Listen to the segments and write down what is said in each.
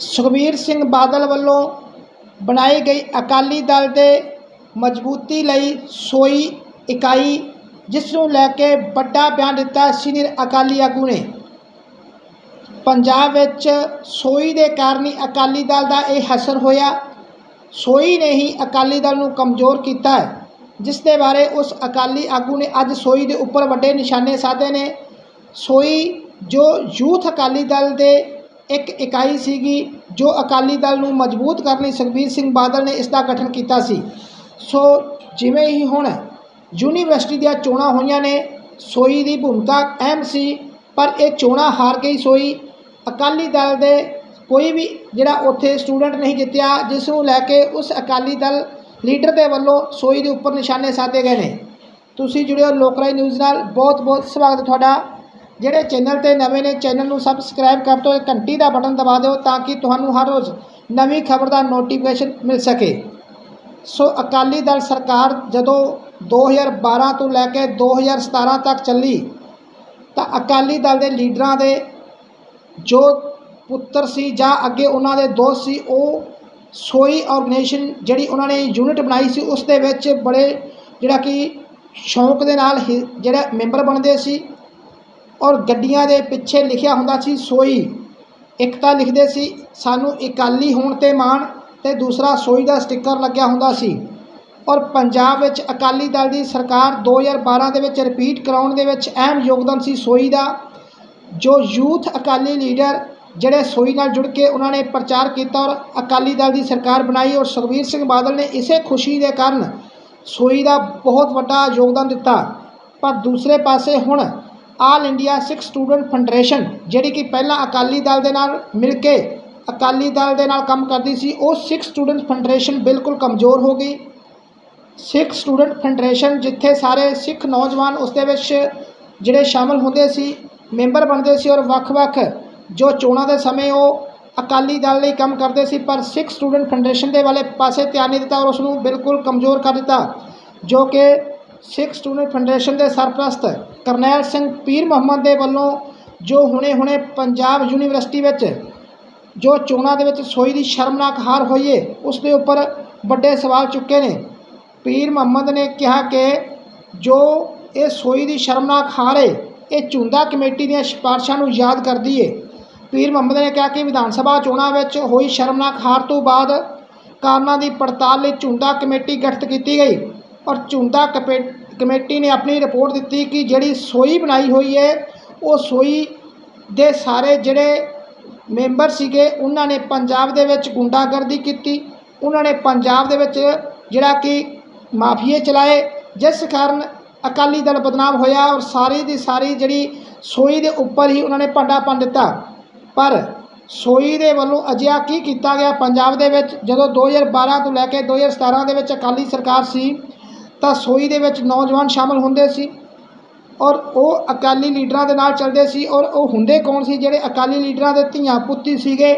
ਸੁਖਬੀਰ ਸਿੰਘ ਬਾਦਲ ਵੱਲੋਂ ਬਣਾਈ ਗਈ ਅਕਾਲੀ ਦਲ ਦੇ ਮਜ਼ਬੂਤੀ ਲਈ ਸੋਈ ਇਕਾਈ, ਜਿਸ ਨੂੰ ਲੈ ਕੇ ਵੱਡਾ ਬਿਆਨ ਦਿੱਤਾ ਸੀਨੀਅਰ ਅਕਾਲੀ ਆਗੂ ਨੇ। ਪੰਜਾਬ ਵਿੱਚ ਸੋਈ ਦੇ ਕਾਰਨ ਹੀ ਅਕਾਲੀ ਦਲ ਦਾ ਇਹ ਹਸਰ ਹੋਇਆ। ਸੋਈ ਨੇ ਹੀ ਅਕਾਲੀ ਦਲ ਨੂੰ ਕਮਜ਼ੋਰ ਕੀਤਾ ਹੈ, ਜਿਸ ਦੇ ਬਾਰੇ ਉਸ ਅਕਾਲੀ ਆਗੂ ਨੇ ਅੱਜ ਸੋਈ ਦੇ ਉੱਪਰ ਵੱਡੇ ਨਿਸ਼ਾਨੇ ਸਾਧੇ ਨੇ। ਸੋਈ, ਜੋ ਯੂਥ ਅਕਾਲੀ ਦਲ ਦੇ ਇੱਕ ਇਕਾਈ ਸੀਗੀ ਜੋ ਅਕਾਲੀ ਦਲ ਨੂੰ ਮਜ਼ਬੂਤ ਕਰਨ ਲਈ। ਸੁਖਬੀਰ ਸਿੰਘ ਬਾਦਲ ਨੇ ਇਸ ਦਾ ਗਠਨ ਕੀਤਾ ਸੀ। ਸੋ ਜਿਵੇਂ ਹੀ ਹੁਣ ਯੂਨੀਵਰਸਿਟੀ ਦੀਆਂ ਚੋਣਾਂ ਹੋਈਆਂ ਨੇ, ਸੋਈ ਦੀ ਭੂਮਿਕਾ ਅਹਿਮ ਸੀ, ਪਰ ਇਹ ਚੋਣਾਂ ਹਾਰ ਗਈ ਸੋਈ। ਅਕਾਲੀ ਦਲ ਦੇ ਕੋਈ ਵੀ ਜਿਹੜਾ ਉੱਥੇ ਸਟੂਡੈਂਟ ਨਹੀਂ ਜਿੱਤਿਆ, ਜਿਸ ਨੂੰ ਲੈ ਕੇ ਉਸ ਅਕਾਲੀ ਦਲ ਲੀਡਰ ਦੇ ਵੱਲੋਂ ਸੋਈ ਦੇ ਉੱਪਰ ਨਿਸ਼ਾਨੇ ਸਾਧੇ ਗਏ ਨੇ। ਤੁਸੀਂ ਜੁੜਿਓ ਲੋਕਰਾਈ ਨਿਊਜ਼ ਨਾਲ। ਬਹੁਤ ਬਹੁਤ ਸਵਾਗਤ ਤੁਹਾਡਾ। ਜਿਹੜੇ ਚੈਨਲ ਤੇ ਨਵੇਂ ਨੇ, ਚੈਨਲ ਨੂੰ ਸਬਸਕ੍ਰਾਈਬ ਕਰ ਦਿਓ ਘੰਟੀ ਦਾ ਬਟਨ ਦਬਾ ਦਿਓ ਤਾਂ ਕਿ ਤੁਹਾਨੂੰ ਹਰ ਰੋਜ਼ ਨਵੀਂ ਖਬਰ ਦਾ ਨੋਟੀਫਿਕੇਸ਼ਨ ਮਿਲ ਸਕੇ। ਸੋ ਅਕਾਲੀ ਦਲ ਸਰਕਾਰ ਜਦੋਂ 2012 ਤੋਂ ਲੈ ਕੇ 2017 ਤੱਕ ਚੱਲੀ, ਤਾਂ ਅਕਾਲੀ ਦਲ ਦੇ ਲੀਡਰਾਂ ਦੇ ਜੋ ਪੁੱਤਰ ਸੀ ਜਾਂ ਅੱਗੇ ਉਹਨਾਂ ਦੇ ਦੋਸਤ ਸੀ, ਉਹ ਸੋਈ ਆਰਗੇਨਾਈਜੇਸ਼ਨ ਜਿਹੜੀ ਉਹਨਾਂ ਨੇ ਯੂਨਿਟ ਬਣਾਈ ਸੀ, ਉਸ ਦੇ ਵਿੱਚ ਬੜੇ ਜਿਹੜਾ ਕਿ ਸ਼ੌਂਕ ਦੇ ਨਾਲ ਹੀ ਜਿਹੜਾ ਮੈਂਬਰ ਬਣਦੇ ਸੀ ਔਰ ਗੱਡੀਆਂ ਦੇ ਪਿੱਛੇ ਲਿਖਿਆ ਹੁੰਦਾ ਸੀ ਸੋਈ। ਇੱਕ ਤਾਂ ਲਿਖਦੇ ਸੀ, ਸਾਨੂੰ ਇਕਾਲੀ ਹੋਣ ਤੇ ਮਾਣ ਤੇ ਦੂਸਰਾ, ਸੋਈ ਦਾ ਸਟicker ਲੱਗਿਆ ਹੁੰਦਾ ਸੀ। ਔਰ ਪੰਜਾਬ ਵਿੱਚ ਅਕਾਲੀ ਦਲ ਦੀ ਸਰਕਾਰ 2012 ਦੇ ਵਿੱਚ ਰਿਪੀਟ ਕਰਾਉਣ ਦੇ ਵਿੱਚ ਅਹਿਮ ਯੋਗਦਾਨ ਸੀ ਸੋਈ ਦਾ। ਜੋ ਯੂਥ ਅਕਾਲੀ ਲੀਡਰ ਜਿਹੜੇ ਸੋਈ ਨਾਲ ਜੁੜ ਕੇ ਉਹਨਾਂ ਨੇ ਪ੍ਰਚਾਰ ਕੀਤਾ ਔਰ ਅਕਾਲੀ ਦਲ ਦੀ ਸਰਕਾਰ ਬਣਾਈ ਔਰ ਸੁਖਬੀਰ ਸਿੰਘ ਬਾਦਲ ਨੇ ਇਸੇ ਖੁਸ਼ੀ ਦੇ ਕਾਰਨ ਸੋਈ ਦਾ ਬਹੁਤ ਵੱਡਾ ਯੋਗਦਾਨ ਦਿੱਤਾ। ਪਰ ਦੂਸਰੇ ਪਾਸੇ ਹੁਣ all India Sikh student federation, ਜਿਹੜੀ ਕਿ ਪਹਿਲਾਂ ਅਕਾਲੀ ਦਲ ਦੇ ਨਾਲ ਮਿਲ ਕੇ ਅਕਾਲੀ ਦਲ ਦੇ ਨਾਲ ਕੰਮ ਕਰਦੀ ਸੀ, ਉਹ ਸਿੱਖ ਸਟੂਡੈਂਟ ਫੈਡਰੇਸ਼ਨ ਬਿਲਕੁਲ ਕਮਜ਼ੋਰ ਹੋ ਗਈ। ਸਿੱਖ ਸਟੂਡੈਂਟ ਫੈਡਰੇਸ਼ਨ ਜਿੱਥੇ ਸਾਰੇ ਸਿੱਖ ਨੌਜਵਾਨ ਉਸ ਦੇ ਵਿੱਚ ਜਿਹੜੇ ਸ਼ਾਮਲ ਹੁੰਦੇ ਸੀ, ਮੈਂਬਰ ਬਣਦੇ ਸੀ ਔਰ ਵੱਖ-ਵੱਖ ਜੋ ਚੋਣਾਂ ਦੇ ਸਮੇਂ ਉਹ ਅਕਾਲੀ ਦਲ ਲਈ ਕੰਮ ਕਰਦੇ ਸੀ, ਪਰ ਸਿੱਖ ਸਟੂਡੈਂਟ ਫੈਡਰੇਸ਼ਨ ਦੇ ਵਾਲੇ ਪਾਸੇ ਧਿਆਨ ਨਹੀਂ ਦਿੱਤਾ ਔਰ ਉਸ ਨੂੰ ਬਿਲਕੁਲ ਕਮਜ਼ੋਰ ਕਰ ਦਿੱਤਾ, ਜੋ ਕਿ ਸਿੱਖ ਸਟੂਡੈਂਟ ਫੈਡਰੇਸ਼ਨ ਦੇ ਸਰਪ੍ਰਸਤ ਕਰਨੈਲ ਸਿੰਘ ਪੀਰ ਮੁਹੰਮਦ ਦੇ ਵੱਲੋਂ ਜੋ ਹੁਣੇ-ਹੁਣੇ ਪੰਜਾਬ ਯੂਨੀਵਰਸਿਟੀ ਵਿੱਚ ਜੋ ਚੋਣਾਂ ਦੇ ਵਿੱਚ ਸੋਈ ਦੀ ਸ਼ਰਮਨਾਕ ਹਾਰ ਹੋਈ ਏ, ਉਸ ਦੇ ਉੱਪਰ ਵੱਡੇ ਸਵਾਲ ਚੁੱਕੇ ਨੇ। ਪੀਰ ਮੁਹੰਮਦ ਨੇ ਕਿਹਾ ਕਿ ਜੋ ਇਹ ਸੋਈ ਦੀ ਸ਼ਰਮਨਾਕ ਹਾਰ ਏ, ਇਹ ਚੁੰਦਾ ਕਮੇਟੀ ਦੀਆਂ ਸਿਫਾਰਸ਼ਾਂ ਨੂੰ ਯਾਦ ਕਰਦੀ ਏ। ਪੀਰ ਮੁਹੰਮਦ ਨੇ ਕਿਹਾ ਕਿ ਵਿਧਾਨ ਸਭਾ ਚੋਣਾਂ ਵਿੱਚ ਹੋਈ ਸ਼ਰਮਨਾਕ ਹਾਰ ਤੋਂ ਬਾਅਦ ਕਾਰਨਾਂ ਦੀ ਪੜਤਾਲ ਲਈ ਚੁੰਦਾ ਕਮੇਟੀ ਗਠਿਤ ਕੀਤੀ ਗਈ। ਔਰ ਚੁੰਦਾ ਕਪੇ- ਕਮੇਟੀ ਨੇ ਆਪਣੀ ਰਿਪੋਰਟ ਦਿੱਤੀ ਕਿ ਜਿਹੜੀ ਸੋਈ ਬਣਾਈ ਹੋਈ ਹੈ, ਉਹ ਸੋਈ ਦੇ ਸਾਰੇ ਜਿਹੜੇ ਮੈਂਬਰ ਸੀਗੇ, ਉਹਨਾਂ ਨੇ ਪੰਜਾਬ ਦੇ ਵਿੱਚ ਗੁੰਡਾਗਰਦੀ ਕੀਤੀ। ਉਹਨਾਂ ਨੇ ਪੰਜਾਬ ਦੇ ਵਿੱਚ ਜਿਹੜਾ ਕਿ ਮਾਫੀਏ ਚਲਾਏ। ਜਿਸ ਕਾਰਨ ਅਕਾਲੀ ਦਲ ਬਦਨਾਮ ਹੋਇਆ ਔਰ ਸਾਰੀ ਦੀ ਸਾਰੀ ਜਿਹੜੀ ਸੋਈ ਦੇ ਉੱਪਰ ਹੀ ਉਹਨਾਂ ਨੇ ਭਾਂਡਾ ਭੰਨ ਦਿੱਤਾ। ਪਰ ਸੋਈ ਦੇ ਵੱਲੋਂ ਅਜਿਹਾ ਕੀ ਕੀਤਾ ਗਿਆ? ਪੰਜਾਬ ਦੇ ਵਿੱਚ ਜਦੋਂ 2012 ਤੋਂ ਲੈ ਕੇ 2017 ਦੇ ਵਿੱਚ ਅਕਾਲੀ ਸਰਕਾਰ ਸੀ ਤਾਂ ਸੋਈ ਦੇ ਵਿੱਚ ਨੌਜਵਾਨ ਸ਼ਾਮਲ ਹੁੰਦੇ ਸੀ ਔਰ ਉਹ ਅਕਾਲੀ ਲੀਡਰਾਂ ਦੇ ਨਾਲ ਚੱਲਦੇ ਸੀ ਔਰ ਉਹ ਹੁੰਦੇ ਕੌਣ ਸੀ? ਜਿਹੜੇ ਅਕਾਲੀ ਲੀਡਰਾਂ ਦੇ ਧੀਆਂ ਪੁੱਤੀ ਸੀਗੇ,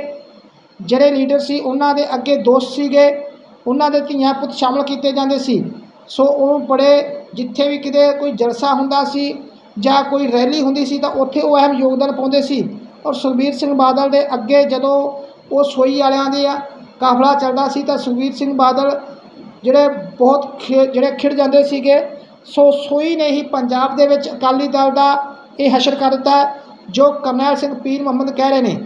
ਜਿਹੜੇ ਲੀਡਰ ਸੀ ਉਹਨਾਂ ਦੇ ਅੱਗੇ ਦੋਸਤ ਸੀਗੇ, ਉਹਨਾਂ ਦੇ ਧੀਆਂ ਪੁੱਤ ਸ਼ਾਮਲ ਕੀਤੇ ਜਾਂਦੇ ਸੀ। ਸੋ ਉਹ ਬੜੇ ਜਿੱਥੇ ਵੀ ਕਿਤੇ ਕੋਈ ਜਲਸਾ ਹੁੰਦਾ ਸੀ ਜਾਂ ਕੋਈ ਰੈਲੀ ਹੁੰਦੀ ਸੀ ਤਾਂ ਉੱਥੇ ਉਹ ਅਹਿਮ ਯੋਗਦਾਨ ਪਾਉਂਦੇ ਸੀ। ਔਰ ਸੁਖਬੀਰ ਸਿੰਘ ਬਾਦਲ ਦੇ ਅੱਗੇ ਜਦੋਂ ਉਹ ਸੋਈ ਵਾਲਿਆਂ ਦੇ ਆ ਕਾਫਲਾ ਚੱਲਦਾ ਸੀ ਤਾਂ ਸੁਖਬੀਰ ਸਿੰਘ ਬਾਦਲ ਜਿਹੜੇ ਬਹੁਤ ਖੇ- ਜਿਹੜੇ ਖਿੜ ਜਾਂਦੇ ਸੀਗੇ, ਸੋ ਸੋਈ ਨੇ ਹੀ ਪੰਜਾਬ ਦੇ ਵਿੱਚ ਅਕਾਲੀ ਦਲ ਦਾ ਇਹ ਹਸ਼ਰ ਕਰ ਦਿੱਤਾ, ਜੋ ਕਰਨੈਲ ਸਿੰਘ ਪੀਰ ਮੁਹੰਮਦ ਕਹਿ ਰਹੇ ਨੇ।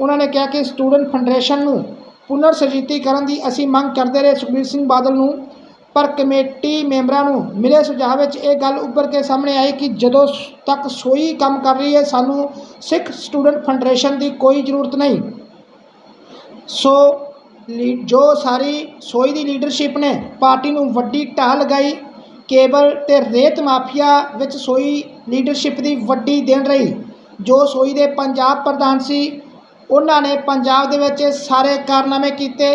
ਉਹਨਾਂ ਨੇ ਕਿਹਾ ਕਿ ਸਟੂਡੈਂਟ ਫੈਡਰੇਸ਼ਨ ਨੂੰ ਪੁਨਰ ਸਰਜੀਤੀ ਕਰਨ ਦੀ ਅਸੀਂ ਮੰਗ ਕਰਦੇ ਰਹੇ ਸੁਖਬੀਰ ਸਿੰਘ ਬਾਦਲ ਨੂੰ, ਪਰ ਕਮੇਟੀ ਮੈਂਬਰਾਂ ਨੂੰ ਮਿਲੇ ਸੁਝਾਅ ਵਿੱਚ ਇਹ ਗੱਲ ਉੱਭਰ ਕੇ ਸਾਹਮਣੇ ਆਈ ਕਿ ਜਦੋਂ ਤੱਕ ਸੋਈ ਕੰਮ ਕਰ ਰਹੀ ਹੈ, ਸਾਨੂੰ ਸਿੱਖ ਸਟੂਡੈਂਟ ਫੈਡਰੇਸ਼ਨ ਦੀ ਕੋਈ ਜ਼ਰੂਰਤ ਨਹੀਂ। ਸੋ ਜੋ ਸਾਰੀ ਸੋਈ ਦੀ ਲੀਡਰਸ਼ਿਪ ਨੇ, ਪਾਰਟੀ ਨੂੰ ਵੱਡੀ ਢਾਹ ਲਗਾਈ। ਕੇਬਲ ਤੇ ਰੇਤ ਮਾਫੀਆ ਵਿੱਚ ਸੋਈ ਲੀਡਰਸ਼ਿਪ ਦੀ ਵੱਡੀ ਦੇਣ ਰਹੀ। ਜੋ ਸੋਈ ਦੇ ਪੰਜਾਬ ਪ੍ਰਧਾਨ ਸੀ, ਉਹਨਾਂ ਨੇ ਪੰਜਾਬ ਦੇ ਵਿੱਚ ਸਾਰੇ ਕਾਰਨਾਮੇ ਕੀਤੇ।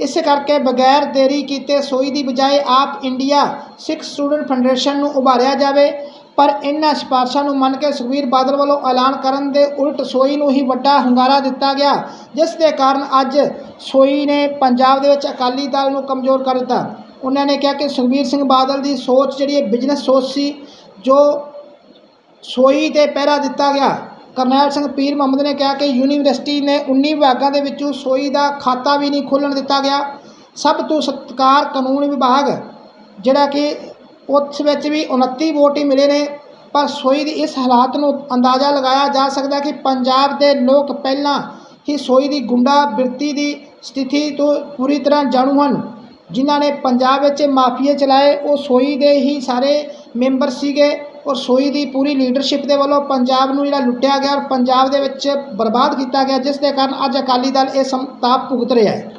ਇਸ ਕਰਕੇ ਬਗੈਰ ਦੇਰੀ ਕੀਤੇ ਸੋਈ ਦੀ ਬਜਾਏ ਆਪ ਇੰਡੀਆ ਸਿੱਖ ਸਟੂਡੈਂਟ ਫੈਡਰੇਸ਼ਨ ਨੂੰ ਉਭਾਰਿਆ ਜਾਵੇ। ਪਰ ਇਹਨਾਂ ਸਿਫਾਰਸ਼ਾਂ ਨੂੰ ਮੰਨ ਕੇ ਸੁਖਬੀਰ ਬਾਦਲ ਵੱਲੋਂ ਐਲਾਨ ਕਰਨ ਦੇ ਉਲਟ ਸੋਈ ਨੂੰ ਹੀ ਵੱਡਾ ਹੁੰਗਾਰਾ ਦਿੱਤਾ ਗਿਆ, ਜਿਸ ਦੇ ਕਾਰਨ ਅੱਜ ਸੋਈ ਨੇ ਪੰਜਾਬ ਦੇ ਵਿੱਚ ਅਕਾਲੀ ਦਲ ਨੂੰ ਕਮਜ਼ੋਰ ਕਰ ਦਿੱਤਾ। ਉਹਨਾਂ ਨੇ ਕਿਹਾ ਕਿ ਸੁਖਬੀਰ ਸਿੰਘ ਬਾਦਲ ਦੀ ਸੋਚ ਜਿਹੜੀ ਹੈ ਬਿਜ਼ਨਸ ਸੋਚ ਸੀ, ਜੋ ਸੋਈ ਤੇ ਪਹਿਰਾ ਦਿੱਤਾ ਗਿਆ। ਕਰਨੈਲ ਸਿੰਘ ਪੀਰ ਮੁਹੰਮਦ ਨੇ ਕਿਹਾ ਕਿ ਯੂਨੀਵਰਸਿਟੀ ਨੇ 19 ਵਿਭਾਗਾਂ ਦੇ ਵਿੱਚੋਂ ਸੋਈ ਦਾ ਖਾਤਾ ਵੀ ਨਹੀਂ ਖੋਲ੍ਹਣ ਦਿੱਤਾ ਗਿਆ। ਸਭ ਤੋਂ ਸਤਕਾਰ ਕਾਨੂੰਨ ਵਿਭਾਗ, ਜਿਹੜਾ ਕਿ ਉਸ ਵਿੱਚ ਵੀ 29 ਵੋਟ ਹੀ ਮਿਲੇ ਨੇ, ਪਰ ਸੋਈ ਦੀ ਇਸ ਹਾਲਾਤ ਨੂੰ ਅੰਦਾਜ਼ਾ ਲਗਾਇਆ ਜਾ ਸਕਦਾ ਕਿ ਪੰਜਾਬ ਦੇ ਲੋਕ ਪਹਿਲਾਂ ਹੀ ਸੋਈ ਦੀ ਗੁੰਡਾ ਬਿਰਤੀ ਦੀ ਸਥਿਤੀ ਤੋਂ ਪੂਰੀ ਤਰ੍ਹਾਂ ਜਾਣੂ ਹਨ। ਜਿਨ੍ਹਾਂ ਨੇ ਪੰਜਾਬ ਵਿੱਚ ਮਾਫੀਏ ਚਲਾਏ, ਉਹ ਸੋਈ ਦੇ ਹੀ ਸਾਰੇ ਮੈਂਬਰ ਸੀਗੇ ਔਰ ਸੋਈ ਦੀ ਪੂਰੀ ਲੀਡਰਸ਼ਿਪ ਦੇ ਵੱਲੋਂ ਪੰਜਾਬ ਨੂੰ ਜਿਹੜਾ ਲੁੱਟਿਆ ਗਿਆ ਔਰ ਪੰਜਾਬ ਦੇ ਵਿੱਚ ਬਰਬਾਦ ਕੀਤਾ ਗਿਆ, ਜਿਸ ਦੇ ਕਾਰਨ ਅੱਜ ਅਕਾਲੀ ਦਲ ਇਹ ਸੰਤਾਪ ਭੁਗਤ ਰਿਹਾ ਹੈ।